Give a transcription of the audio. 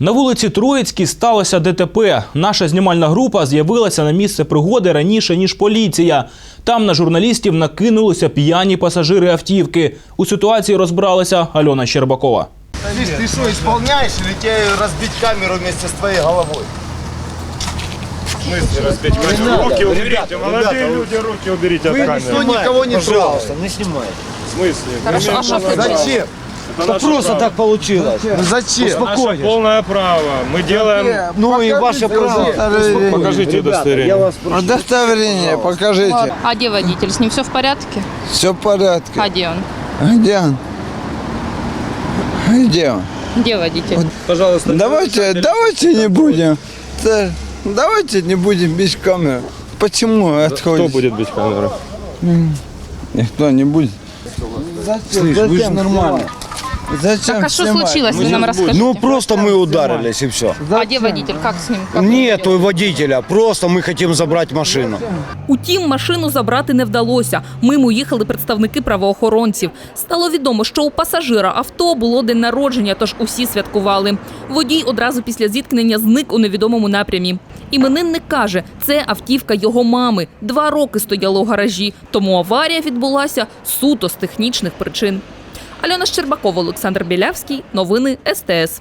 На вулиці Троїцькій сталося ДТП. Наша знімальна група з'явилася на місце пригоди раніше, ніж поліція. Там на журналістів накинулися п'яні пасажири автівки. У ситуації розбиралася Альона Щербакова. Лиш, ты что, исполняешь или тебе разбить камеру вместе с твоей головой? Разбить камеру. Руки уберите, молодые люди, руки уберите от камеры. Никто никого не Пожалуйста, не снимайте. В смысле? Хорошо, а что трогает. Зачем? Это Да просто право. так получилось. Ну зачем? Наше полное право. Мы делаем... Ну и ваше право. Покажите Ребята, я удостоверение. вас прошу. Удостоверение покажите. А где водитель? С ним все в порядке? Все в порядке. А где он? Где он? Где он? Где водитель? Давайте, давайте не будем. Да, Давайте не будем без камеры. Почему Кто отходит? будет бить камеры? Никто не будет. Слышь, вы же нормально. Зачем Так а что снимать? случилось? Вы нам расскажите. Ну просто мы ударились и все. А где водитель? Как с ним? Как он Нету водителя, просто мы хотим забрать машину. Утім, машину забрати не вдалося. Мимо їхали представники правоохоронців. Стало відомо, що у пасажира авто було день народження, тож усі святкували. Водій одразу після зіткнення зник у невідомому напрямі. Іменинник каже, це автівка його мами. Два роки стояло у гаражі, тому аварія відбулася суто з технічних причин. Альона Щербакова, Олександр Білявський. Новини СТС.